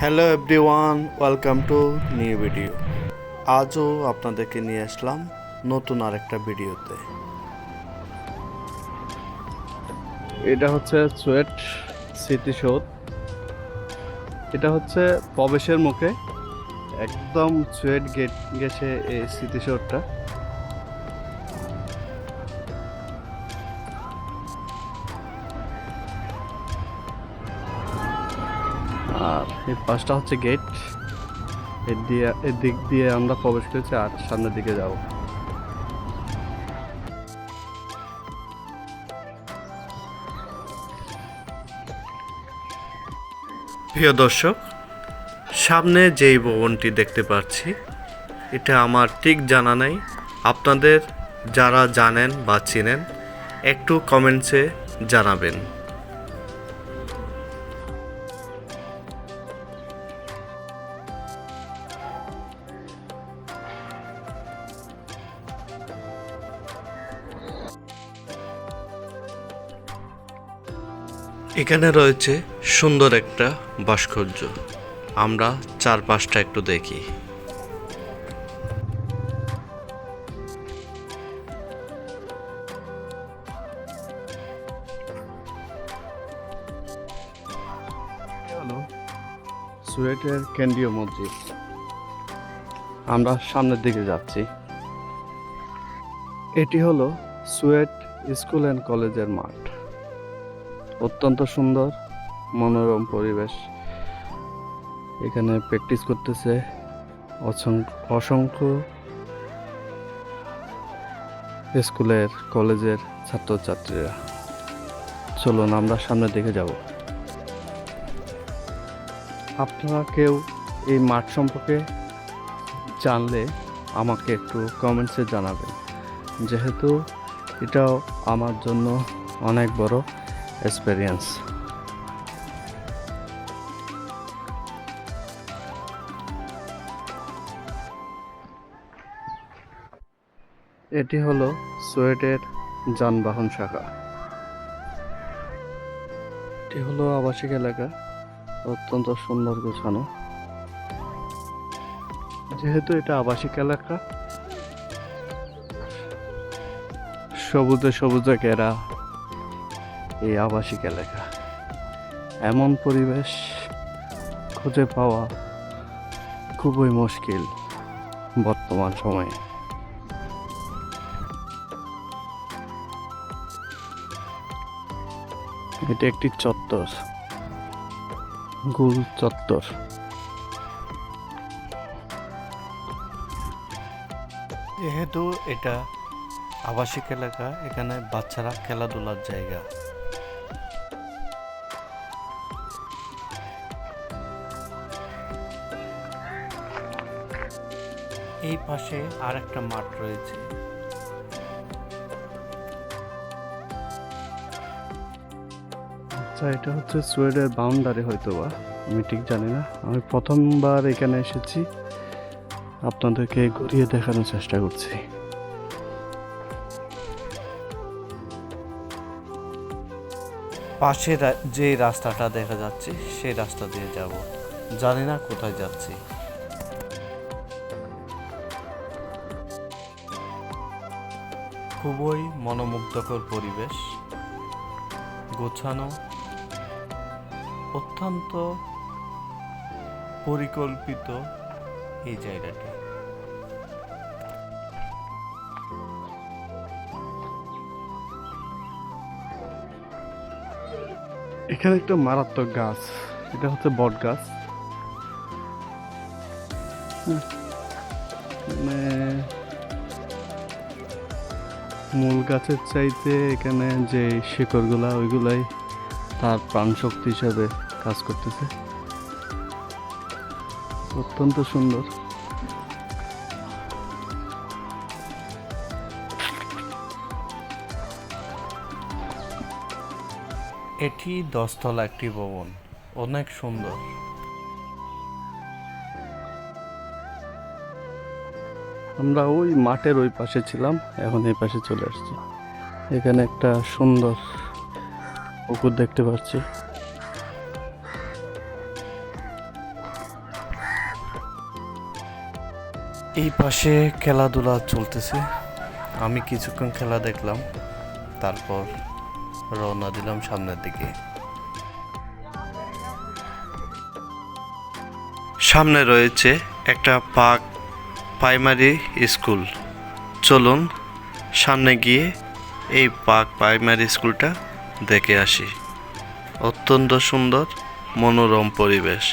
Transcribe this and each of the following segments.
Hello everyone welcome to new video আজও আপনাদেরকে নিয়ে আসলাম নতুন আরেকটা ভিডিওতে। এটা হচ্ছে সুয়েট স্মৃতিসৌধ। এটা হচ্ছে প্রবেশের মুখে একদম সুয়েট গেট গেছে এই স্মৃতিসৌধটা। আর এই পাশটা হচ্ছে গেটের দিয়ে, এর দিক দিয়ে আমরা প্রবেশ করেছি, আর সামনের দিকে যাব। প্রিয় দর্শক, সামনে যেই ভবনটি দেখতে পাচ্ছি, এটা আমার ঠিক জানা নেই। আপনাদের যারা জানেন বা চিনেন, একটু কমেন্টসে জানাবেন। এখানে রয়েছে সুন্দর একটা ভাস্কর্য। আমরা চারপাশটা একটু দেখি। সুয়েটের কেন্দ্রীয় মসজিদ। আমরা সামনের দিকে যাচ্ছি। এটি হলো সুয়েট স্কুল অ্যান্ড কলেজের মাঠ। অত্যন্ত সুন্দর, মনোরম পরিবেশ। এখানে প্র্যাকটিস করতেছে অসংখ্য স্কুলের, কলেজের ছাত্রছাত্রীরা। চলুন আমরা সামনের দিকে যাব। আপনারা কেউ এই মাঠ সম্পর্কে জানলে আমাকে একটু কমেন্টসে জানাবেন। যেহেতু এটাও আমার জন্য অনেক বড়। এক্সপেরিয়েন্স এটি হলো সুয়েটের যানবাহন শাখা। এটি হলো আবাসিক এলাকা, অত্যন্ত সুন্দর গোছানো। যেহেতু এটা আবাসিক এলাকা, সবুজে সবুজে ঘেরা। এই আবাসিক এলাকা। এমন পরিবেশ খুঁজে পাওয়া খুবই মুশকিল বর্তমান সময়ে। এটা একটি চত্বর, গোল চত্বর। যেহেতু এটা আবাসিক এলাকা, এখানে বাচ্চারা খেলাধুলার জায়গা। এই পাশে আর একটা মাঠ রয়েছে। আচ্ছা এটা হচ্ছে সুয়েডের বাউন্ডারি হয়তো বা আমি ঠিক জানি না। আমি প্রথমবার এখানে এসেছি। আপনাদেরকে ঘুরিয়ে দেখানোর চেষ্টা করছি। পাশে যে রাস্তাটা দেখা যাচ্ছে সেই রাস্তা দিয়ে যাব। জানি না কোথায় যাচ্ছি। খুবই মনোমুগ্ধকর পরিবেশ, গোছানো, অত্যন্ত পরিকল্পিত এই জায়গাটি। এখানে একটা মারাত্মক গাছ, এটা হচ্ছে বট গাছ মূল গাছের চাইতে এখানে যে শিকড়গুলা, ওইগুলাই তার প্রাণ শক্তি হিসাবে কাজ করতেছে। অত্যন্ত সুন্দর। এটি দশতলা একটি ভবন। অনেক সুন্দর। আমরা ওই মাঠের ওই পাশে ছিলাম, এখন এই পাশে চলে আসছি। এখানে একটা সুন্দর পুকুর দেখতে পাচ্ছি। এই পাশে খেলাধুলা চলতেছে। আমি কিছুক্ষণ খেলা দেখলাম, তারপর রওনা দিলাম সামনের দিকে। সামনে রয়েছে একটা পার্ক। প্রাইমারি স্কুল চলুন সামনে গিয়ে এই পাক প্রাইমারি স্কুলটা দেখে আসি। অত্যন্ত সুন্দর, মনোরম পরিবেশ।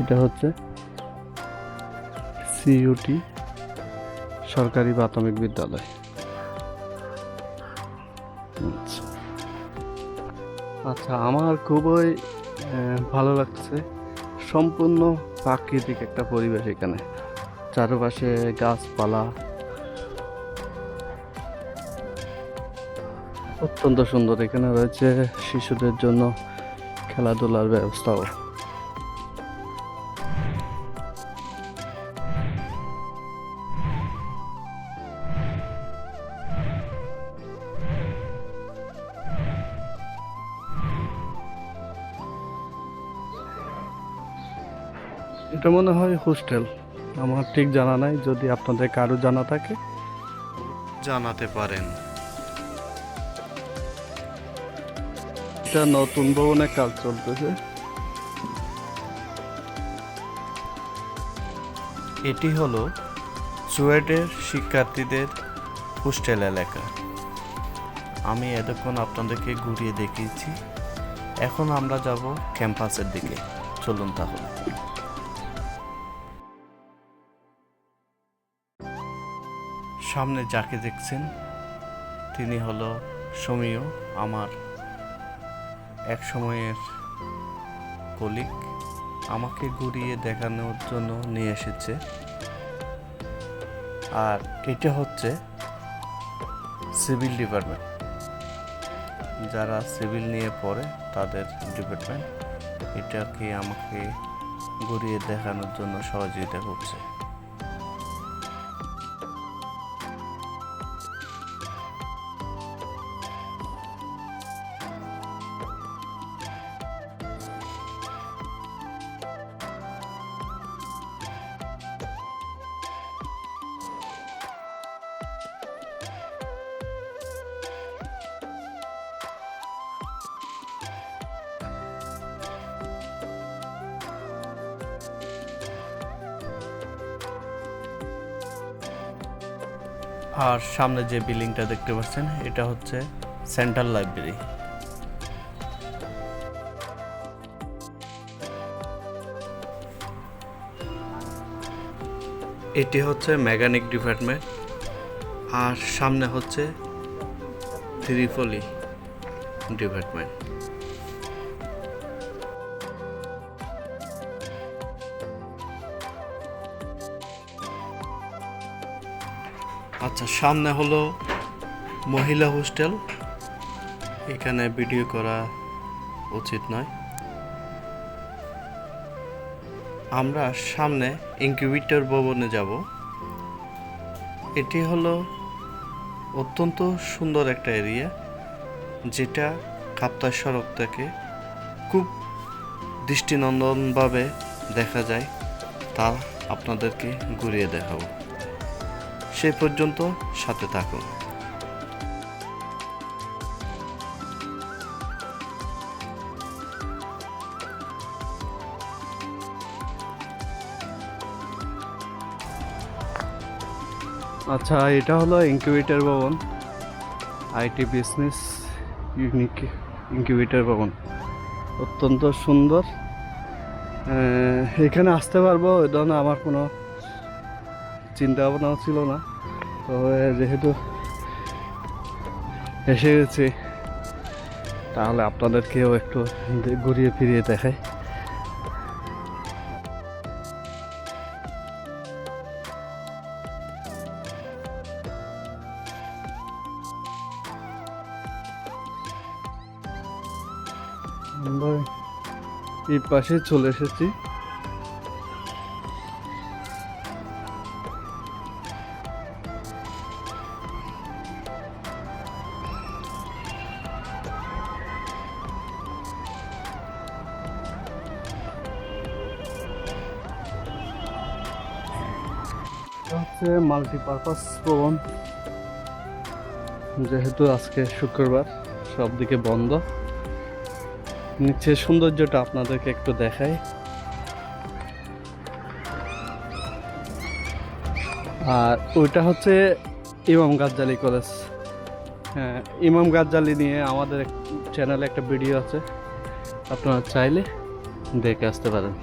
এটা হচ্ছে সিইউটি, সরকারি প্রাথমিক বিদ্যালয়। আচ্ছা। আচ্ছা আমার খুবই ভালো লাগছে। সম্পূর্ণ প্রাকৃতিক একটা পরিবেশ এখানে। চারপাশে গাছপালা। অত্যন্ত সুন্দর। এখানে রয়েছে শিশুদের জন্য খেলাধুলার ব্যবস্থাও। এটা মনে হয় হোস্টেল। আমার ঠিক জানা নাই যদি আপনাদের কারও জানা থাকে। জানাতে পারেন। এটা নতুন ভবনে কাজ চলতেছে। এটি হলো চুয়েটের শিক্ষার্থীদের হোস্টেল এলাকা। আমি এতক্ষণ আপনাদেরকে ঘুরিয়ে দেখিয়েছি। এখন আমরা যাব ক্যাম্পাসের দিকে। চলুন তাহলে। সামনে যাকে দেখছেন, তিনি হলো সমীয় আমার এক সময়ের কলিক, আমাকে ঘুরিয়ে দেখানোর জন্য নিয়ে এসেছে। আর এটা হচ্ছে সিভিল ডিপার্টমেন্ট। যারা সিভিল নিয়ে পড়ে, তাদের ডিপার্টমেন্ট, এটাকে আমাকে ঘুরিয়ে দেখানোর জন্য সহযোগিতা করছে। আর সামনে যে বিল্ডিংটা দেখতে পাচ্ছেন, এটা হচ্ছে সেন্ট্রাল লাইব্রেরি। এটি হচ্ছে মেকানিক ডিপার্টমেন্ট, আর সামনে হচ্ছে ত্রিপলি ডিপার্টমেন্ট। আচ্ছা সামনে হলো মহিলা হোস্টেল। এখানে ভিডিও করা উচিত নয়। আমরা সামনে ইনকিউবেটর ভবনে যাব। এটি হলো অত্যন্ত সুন্দর একটা এরিয়া, যেটা কাপ্তাই সড়ক থেকে খুব দৃষ্টিনন্দনভাবে দেখা যায়। তা আপনাদেরকে ঘুরিয়ে দেখাবো। সেই পর্যন্ত সাথে থাকুন। আচ্ছা এটা হলো ইনকিউবেটর ভবন। আইটি বিজনেস ইউনিক ইনকিউবেটর ভবন। অত্যন্ত সুন্দর। এখানে আসতে পারব ওই ধরনের আমার কোনো চিন্তা ভাবনাও ছিল না। তো যেহেতু এসে গেছি, তাহলে আপনাদেরকেও একটু ঘুরিয়ে ফিরিয়ে আমরা এই পাশে চলে এসেছি। হচ্ছে মাল্টিপারপাস ভবন যেহেতু আজকে শুক্রবার, সব দিকে বন্ধ। নিচে সৌন্দর্যটা আপনাদেরকে একটু দেখাই। আর ওইটা হচ্ছে ইমাম গাজ্জালি কলেজ। হ্যাঁ ইমাম গাজ্জালি নিয়ে আমাদের চ্যানেলে একটা ভিডিও আছে। আপনারা চাইলে দেখে আসতে পারেন।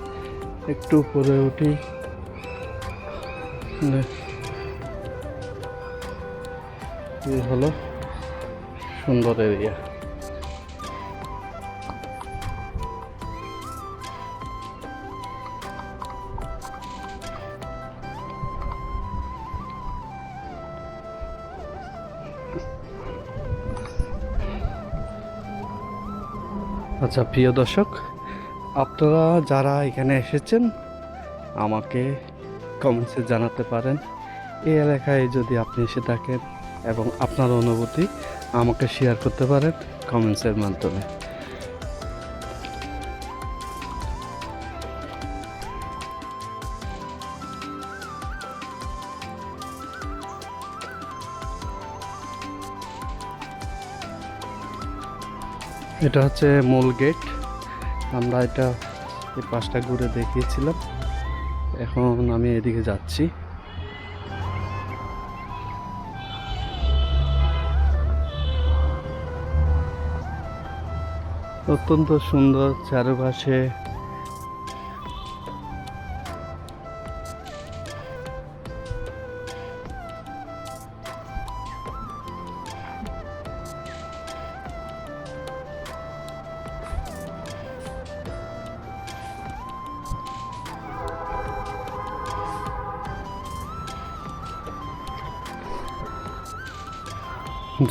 একটু উপরে উঠি। এই হলো সুন্দর এরিয়া আচ্ছা প্রিয় দর্শক আপনারা যারা এখানে এসেছেন আমাকে কমেন্টসে জানাতে পারেন। এই এলাকায় যদি আপনি এসে থাকেন এবং আপনার অনুভূতি আমাকে শেয়ার করতে পারেন কমেন্টসের মাধ্যমে। এটা হচ্ছে মূল গেট আমরা এটা এই পাশটা ঘুরে দেখিয়েছিলাম। এখন আমি এদিকে যাচ্ছি। অত্যন্ত সুন্দর চারপাশে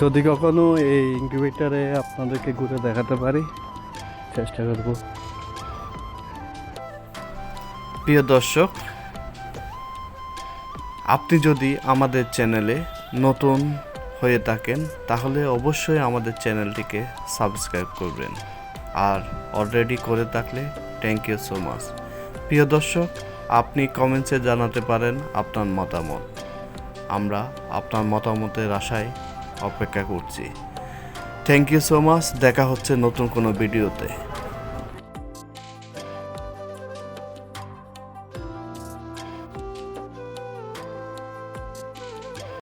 যদি কখনো এই ইনকিউবেটারে আপনাদেরকে ঘুরে দেখাতে পারি, চেষ্টা করব। প্রিয় দর্শক, আপনি যদি আমাদের চ্যানেলে নতুন হয়ে থাকেন, তাহলে অবশ্যই আমাদের চ্যানেলটিকে সাবস্ক্রাইব করবেন। আর অলরেডি করে থাকলে থ্যাংক ইউ সো মাচ প্রিয় দর্শক, আপনি কমেন্টসে জানাতে পারেন আপনার মতামত। আমরা আপনার মতামতের আশায় অপেক্ষা করছি। থ্যাংক ইউ সো মাচ দেখা হচ্ছে নতুন কোনো ভিডিওতে।